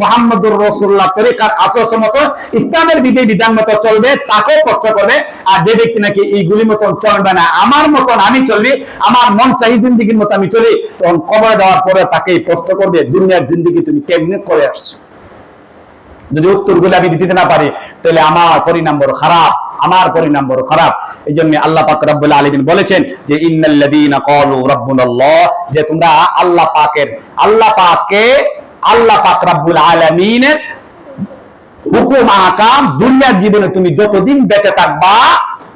মোহাম্মদুর রসুল্লাহ তরিকার আচর সমচর ইসলামের বিধি বিধান মতো চলবে, তাকেও কষ্ট করবে। আর যে ব্যক্তি নাকি এইগুলি মতন চলবে না, আমার মতন আমি চলবি আমার মন চাই জিন্দিগির মতো আমি চলি, তখন কবর দেওয়ার পরে তাকে প্রশ্ন করবে, দুনিয়ার জিন্দিগি তুমি কেমনে করে আসছো? যদি উত্তরগুলো আমি দিতে না পারি, তাহলে আমার পরিণাম বড় খারাপ, আমার পরিণাম বড় খারাপ। এই জন্য আল্লাহ পাক রব্বুল আলামিন বলেছেন যে, ইন্নাল্লাযীনা ক্বালু রাব্বুনাল্লাহ যে তোমরা আল্লাহ পাকের, আল্লাহ পাককে আল্লাহ পাক রব্বুল আলামিনের হুকুম আকাম দুনিয়ার জীবনে তুমি যতদিন বেঁচে থাকবা,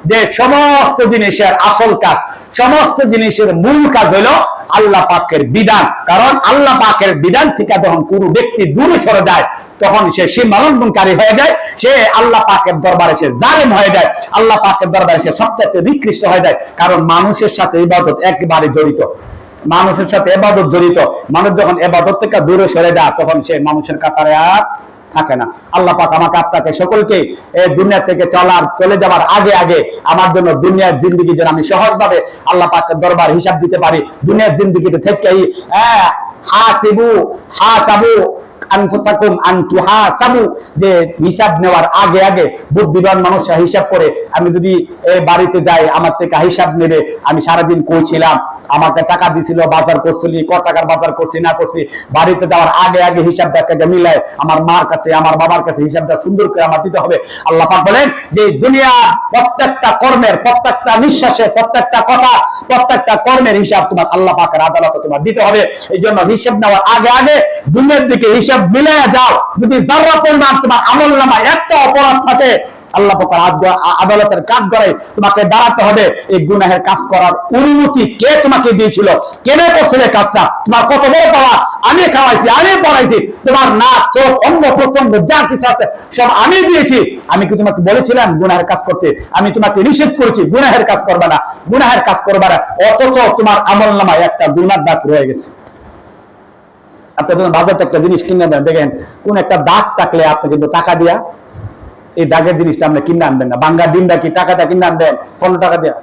যে সমস্ত জিনিসের আসল কাজ, সমস্ত জিনিসের মূল কাজ হলো আল্লাহ পাকের বিধান। কারণ আল্লাহ পাকের বিধান থেকে যখন কোনো ব্যক্তি দূরে সরে যায়, তখন সে সীমালঙ্ঘনকারী হয়ে যায়, সে আল্লাহ পাকের দরবারে সে জালেম হয়ে যায়, আল্লাহ পাকের দরবারে সে সবচেয়ে নিকৃষ্ট হয়ে যায়। কারণ মানুষের সাথে ইবাদত একেবারে জড়িত। মানুষের সাথে এবাদত জড়িত, মানুষ যখন এবাদত থেকে দূরে সরে যায়, তখন সে মানুষের কাতারে আর থাকে না। আল্লাহ পাক আমাকে আপনাকে সকলকে এই দুনিয়া থেকে চলার, চলে যাওয়ার আগে আগে আমার জন্য দুনিয়ার জিন্দগি যেন আমি সহজভাবে আল্লাহ দরবার হিসাব দিতে পারি। দুনিয়ার জিন্দগিতে থেকেই হ্যাঁ হাসিবু, হাসাবু আনফুসাকুম আন যে হিসাব নেওয়ার আগে আগে বুদ্ধিমান হিসাব করে, আমি যদি বাড়িতে যাই, আমার থেকে হিসাব নেবে, আমি সারাদিন আমাকে টাকা দিছিল, বাজার টাকার বাজার করছি, না করছি, বাড়িতে যাওয়ার আগে আগে হিসাব মিলায়, আমার মার কাছে, আমার বাবার কাছে হিসাবটা সুন্দর করে আমার দিতে হবে। আল্লাহ বলেন যে দুনিয়া প্রত্যেকটা কর্মের, প্রত্যেকটা নিঃশ্বাসের প্রত্যেকটা কথা প্রত্যেকটা কর্মের হিসাব তোমার আল্লাহ পাকের আদালতে তোমার দিতে হবে। এই জন্য হিসাব নেওয়ার আগে আগে দুনিয়ার দিকে হিসাব মিলাইয়া যাও। যদি যারা পরিমাণ তোমার আমল নামায় একটা অপরাধ থাকে, আল্লাহ পাকের আদালতের কাজ করে তোমাকে দাঁড়াতে হবে। এই গুনাহের কাজ করার অনুমতি কে তোমাকে দিয়েছিল? কেন করছিল কাজটা? তোমার কত বড় পাওয়া? আমি খাওয়াইছি, আমি পড়াইছি। তোমার নাক, চোখ, অঙ্গ প্রত্যঙ্গ যা কিছু আছে, সব আমি দিয়েছি। আমি কি তোমাকে বলেছিলাম গুনাহের কাজ করতে? আমি তোমাকে নিষেধ করেছি, গুনাহের কাজ করবে না। গুনাহের কাজ করবে না অথচ তোমার আমল নামায় একটা গুনার দাগ রয়ে গেছে। আপনি যখন বাজারতে একটা জিনিস কিনে দেন দেখেন, কোন একটা দাগ থাকলে আপনি কিন্তু টাকা দিয়া এই দাগের জিনিসটা আপনি কিনে আনবেন না। বাঙ্গার ডিমটা কি, টাকাটা কিনে আনবেন? পনেরো টাকা দিয়া।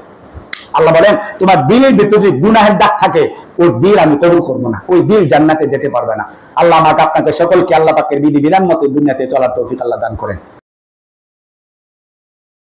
আল্লাহ বলেন, তোমার দিলের ভিতরে যদি গুনাহের দাগ থাকে, ওই দিল আমি কবুল করব না। ওই দিল জান্নাতে যেতে পারবে না। আল্লাহ আমাকে আপনাকে সকলকে আল্লাহ পাকের বিধি বিধান মতো দুনিয়াতে চলার তৌফিক আল্লাহ দান করেন।